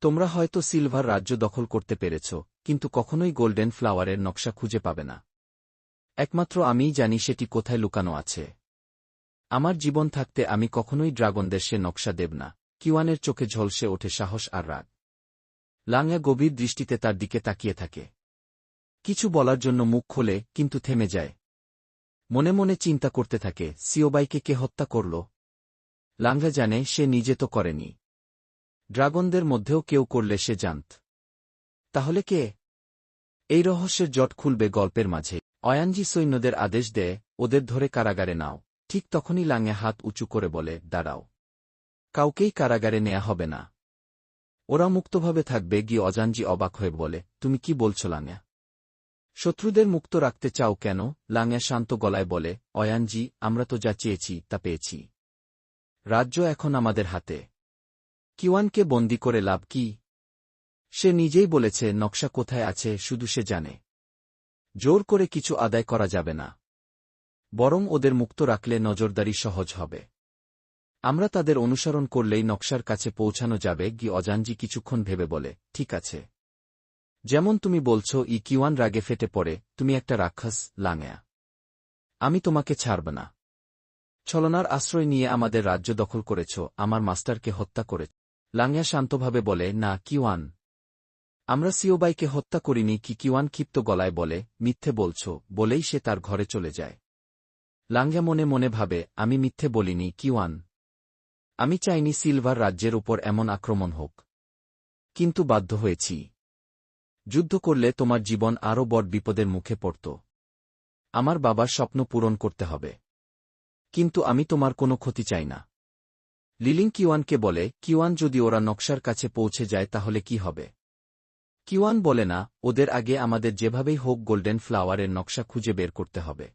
তোমরা হয়তো সিলভার রাজ্য দখল করতে পেরেছ, কিন্তু কখনোই গোল্ডেন ফ্লাওয়ারের নকশা খুঁজে পাবে না। একমাত্র আমিই জানি সেটি কোথায় লুকানো আছে। আমার জীবন থাকতে আমি কখনোই ড্রাগনদের সে নকশা দেব না কিওয়ানের চোখে ঝলসে ওঠে সাহস আর রাগ। লাংয়া গভীর দৃষ্টিতে তার দিকে তাকিয়ে থাকে। কিছু বলার জন্য মুখ খোলে, কিন্তু থেমে যায়। মনে মনে চিন্তা করতে থাকে, সিওবাইকে কে হত্যা করল? লাংরা জানে, সে নিজে তো করেনি। ড্রাগনদের মধ্যেও কেউ করলে সে জানত। তাহলে কে? এই রহস্যের জট খুলবে গল্পের মাঝে। অয়ানজি সৈন্যদের আদেশ দেয়, ওদের ধরে কারাগারে নাও। ঠিক তখনই লাঙে হাত উঁচু করে বলে, দাঁড়াও। কাউকেই কারাগারে নেয়া হবে না। ওরা মুক্তভাবে থাকবে গিয়ে অজানজি অবাক হয়ে বলে, তুমি কি বলছ লাঙা? শত্রুদের মুক্ত রাখতে চাও কেন লাঙা শান্ত গলায় বলে, অয়ানজি, আমরা তো যা চেয়েছি তা পেয়েছি। রাজ্য এখন আমাদের হাতে। কিওয়ানকে বন্দি করে লাভ কি? সে নিজেই বলেছে, নকশা কোথায় আছে শুধু সে জানে। জোর করে কিছু আদায় করা যাবে না। বরং ওদের মুক্ত রাখলে নজরদারি সহজ হবে। আমরা তাদের অনুসরণ করলেই নকশার কাছে পৌঁছানো যাবে, গি অজানজি কিছুক্ষণ ভেবে বলে, ঠিক আছে। যেমন তুমি বলছ, ই কিওয়ান রাগে ফেটে পড়ে, তুমি একটা রাক্ষস, লাঙেয়া। আমি তোমাকে ছাড়ব না। ছলনার আশ্রয় নিয়ে আমাদের রাজ্য দখল করেছ, আমার মাস্টারকে হত্যা করে লাংয়া শান্তভাবে বলে, না, কিওয়ান। আমরা সিওবাইকে হত্যা করিনি, কি কিওয়ান ক্ষিপ্ত গলায় বলে, মিথ্যে বলছ, বলেই সে তার ঘরে চলে যায়। লাংয়া মনে মনে ভাবে, আমি মিথ্যে বলিনি, কিওয়ান। আমি চাইনি সিলভার রাজ্যের উপর এমন আক্রমণ হোক। কিন্তু বাধ্য হয়েছি। যুদ্ধ করলে তোমার জীবন আরও বড় বিপদের মুখে পড়ত। আমার বাবার স্বপ্ন পূরণ করতে হবে। কিন্তু আমি তোমার কোনো ক্ষতি চাই না। লিলিং কিওয়ানকে বলে, কিওয়ান যদি ওরা নকশার কাছে পৌঁছে যায় তাহলে কি হবে? কিওয়ান বলে, না, ওদের আগে আমাদের যেভাবেই হোক গোল্ডেন ফ্লাওয়ারের নকশা খুঁজে বের করতে হবে।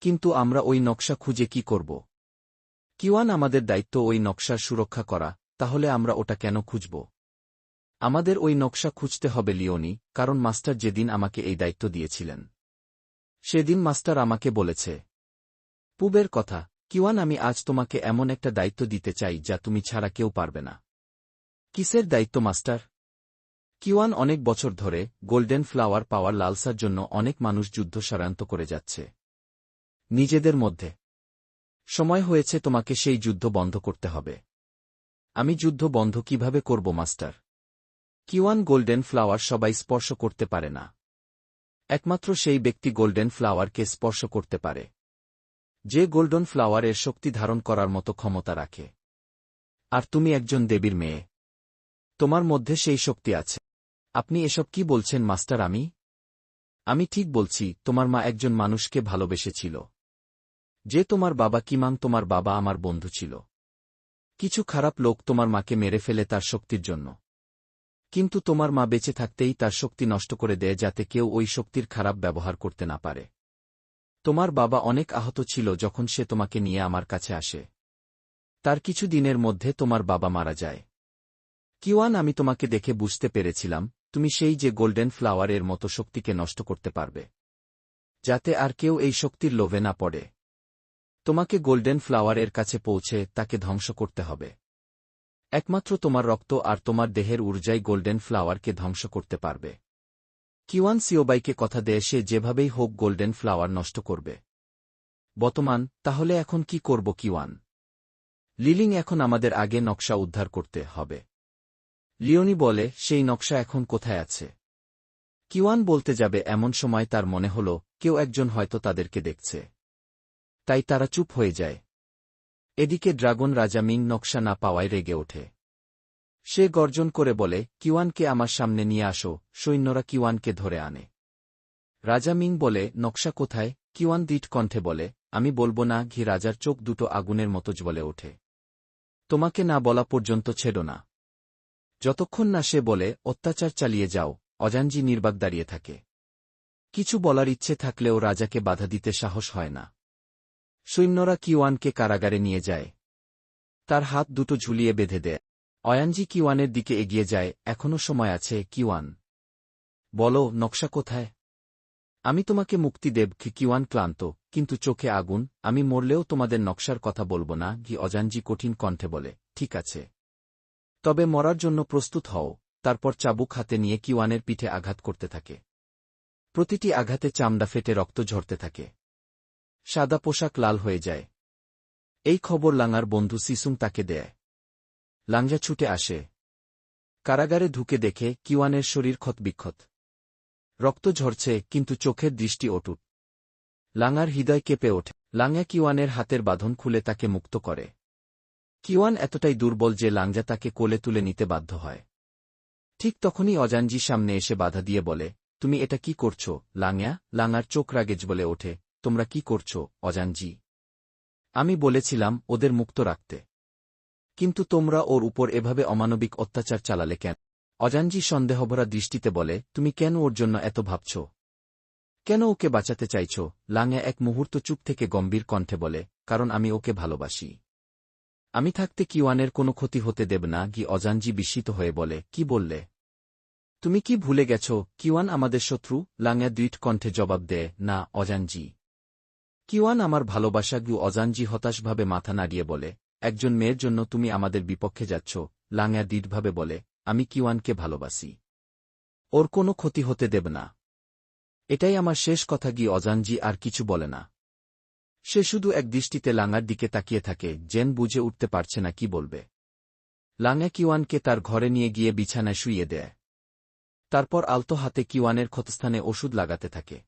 কিন্তু আমরা ওই নকশা খুঁজে কি করব? কিওয়ান, আমাদের দায়িত্ব ওই নকশার সুরক্ষা করা, তাহলে আমরা ওটা কেন খুঁজব? আমাদের ওই নকশা খুঁজতে হবে লিওনি, কারণ মাস্টার যেদিন আমাকে এই দায়িত্ব দিয়েছিলেন। সেদিন মাস্টার আমাকে বলেছে। পুবের কথা কিওয়ান, আমি আজ তোমাকে এমন একটা দায়িত্ব দিতে চাই যা তুমি ছাড়া কেউ পারবে না। কিসের দায়িত্ব, মাস্টার? কিওয়ান অনেক বছর ধরে গোল্ডেন ফ্লাওয়ার পাওয়ার লালসার জন্য অনেক মানুষ যুদ্ধ সারান্ত করে যাচ্ছে। নিজেদের মধ্যে। সময় হয়েছে তোমাকে সেই যুদ্ধ বন্ধ করতে হবে। আমি যুদ্ধ বন্ধ কীভাবে করব, মাস্টার? কিওয়ান গোল্ডেন ফ্লাওয়ার সবাই স্পর্শ করতে পারে না। একমাত্র সেই ব্যক্তি গোল্ডেন ফ্লাওয়ারকে স্পর্শ করতে পারে। যে গোল্ডন ফ্লাওয়ারের শক্তি ধারণ করার মতো ক্ষমতা রাখে। আর তুমি একজন দেবীর মেয়ে। তোমার মধ্যে সেই শক্তি আছে। আপনি এসব কি বলছেন, মাস্টার আমি? আমি ঠিক বলছি, তোমার মা একজন মানুষকে ভালোবেসেছিল। যে তোমার বাবা কিমান, তোমার বাবা আমার বন্ধু ছিল। কিছু খারাপ লোক তোমার মাকে মেরে ফেলে তার শক্তির জন্য। কিন্তু তোমার মা বেঁচে থাকতেই তার শক্তি নষ্ট করে দেয় যাতে কেউ ওই শক্তির খারাপ ব্যবহার করতে না পারে। তোমার বাবা অনেক আহত ছিল যখন সে তোমাকে নিয়ে আমার কাছে আসে। তার কিছু দিনের মধ্যে তোমার বাবা মারা যায়। কিওয়ান, আমি তোমাকে দেখে বুঝতে পেরেছিলাম, তুমি সেই যে গোল্ডেন ফ্লাওয়ারের মতো শক্তিকে নষ্ট করতে পারবে। যাতে আর কেউ এই শক্তির লোভে না পড়ে। তোমাকে গোল্ডেন ফ্লাওয়ারের কাছে পৌঁছে তাকে ধ্বংস করতে হবে। একমাত্র তোমার রক্ত আর তোমার দেহের ঊর্জাই গোল্ডেন ফ্লাওয়ারকে ধ্বংস করতে পারবে। কিওয়ান সিওবাইকে কথা দেয় সে যেভাবেই হোক গোল্ডেন ফ্লাওয়ার নষ্ট করবে। বর্তমান, তাহলে এখন কি করব কিওয়ান লিলিং এখন আমাদের আগে নকশা উদ্ধার করতে হবে। লিওনি বলে, সেই নকশা এখন কোথায় আছে? কিওয়ান বলতে যাবে, এমন সময় তার মনে হল, কেউ একজন হয়তো তাদেরকে দেখছে। তাই তারা চুপ হয়ে যায়। এদিকে ড্রাগন রাজা মিং নকশা না পাওয়ায় রেগে ওঠে। সে গর্জন করে বলে, কিওয়ানকে আমার সামনে নিয়ে আসো, সৈন্যরা কিওয়ানকে ধরে আনে। রাজা মিং বলে, নকশা কোথায়? কিওয়ান দিট কণ্ঠে বলে, আমি বলব না, ঘি রাজার চোখ দুটো আগুনের মতো জ্বলে ওঠে। তোমাকে না বলা পর্যন্ত ছেড়ো না। যতক্ষণ না সে বলে, অত্যাচার চালিয়ে যাও অজানজি নির্বাক দাঁড়িয়ে থাকে। কিছু বলার ইচ্ছে থাকলেও রাজাকে বাধা দিতে সাহস হয় না। সৈন্যরা কিওয়ানকে কারাগারে নিয়ে যায়। তার হাত দুটো ঝুলিয়ে বেঁধে দেয়। অয়ানজি কিওয়ানের দিকে এগিয়ে যায় এখনও সময় আছে, কিওয়ান। বলো, নকশা কোথায়? আমি তোমাকে মুক্তি দেব কিওয়ান ক্লান্ত, কিন্তু চোখে আগুন, আমি মরলেও তোমাদের নকশার কথা বলব না গি অজানজি কঠিন কণ্ঠে বলে, ঠিক আছে। তবে মরার জন্য প্রস্তুত হও, তারপর চাবুক হাতে নিয়ে কিওয়ানের পিঠে আঘাত করতে থাকে। প্রতিটি আঘাতে চামড়া ফেটে রক্ত ঝরতে থাকে। সাদা পোশাক লাল হয়ে যায়। এই খবর লাঙার বন্ধু সিসুং তাকে দেয়। লাংজা ছুটে আসে। কারাগারে ঢুকে দেখে কিওয়ানের শরীর ক্ষতবিক্ষত। রক্ত ঝরছে, কিন্তু চোখের দৃষ্টি অটুট। লাঙার হৃদয় কেঁপে ওঠে। লাঙা কিওয়ানের হাতের বাঁধন খুলে তাকে মুক্ত করে। কিওয়ান এতটাই দুর্বল যে লাংজা তাকে কোলে তুলে নিতে বাধ্য হয়। ঠিক তখনই অজানজি সামনে এসে বাধা দিয়ে বলে, তুমি এটা কি করছ, লাঙা? লাঙার চোখ রাগেজ বলে ওঠে, তোমরা কি করছ অজানজি আমি বলেছিলাম, ওদের মুক্ত রাখতে। কিন্তু তোমরা ওর উপর এভাবে অমানবিক অত্যাচার চালালে কেন? অজানজি সন্দেহভরা দৃষ্টিতে বলে, তুমি কেন ওর জন্য এত ভাবছ? কেন ওকে বাঁচাতে চাইছ? লাঙে এক মুহূর্ত চুপ থেকে গম্ভীর কণ্ঠে বলে, কারণ আমি ওকে ভালোবাসি। আমি থাকতে কিওয়ানের কোনো ক্ষতি হতে দেব না? গি অজানজি বিস্মিত হয়ে বলে, কি বললে? তুমি কি ভুলে গেছ কিওয়ান আমাদের শত্রু? লাঙা দুইট কণ্ঠে জবাব দেয় না অজানজি কিওয়ান আমার ভালোবাসা? গু অজানজি হতাশভাবে মাথা নাড়িয়ে বলে একজন মেয়ের জন্য তুমি আমাদের বিপক্ষে যাচ্ছ লাঙা দৃঢ়ভাবে বলে, আমি কিওয়ানকে ভালোবাসি। ওর কোনো ক্ষতি হতে দেব না। এটাই আমার শেষ কথা গিয়ে অজানজি আর কিছু বলে না। সে শুধু এক দৃষ্টিতে লাঙার দিকে তাকিয়ে থাকে, জেন বুঝে উঠতে পারছে না কি বলবে। লাঙা কিওয়ানকে তার ঘরে নিয়ে গিয়ে বিছানায় শুইয়ে দেয়। তারপর আলতো হাতে কিওয়ানের ক্ষতস্থানে ওষুধ লাগাতে থাকে।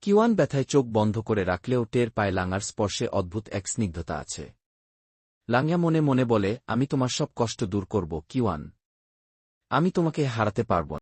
কিওয়ান ব্যথায় চোখ বন্ধ করে রাখলেও টের পায় লাঙার স্পর্শে অদ্ভুত এক স্নিগ্ধতা আছে। লাঙিয়া মনে মনে বলে, আমি তোমার সব কষ্ট দূর করব, কিওয়ান। আমি তোমাকে হারাতে পারব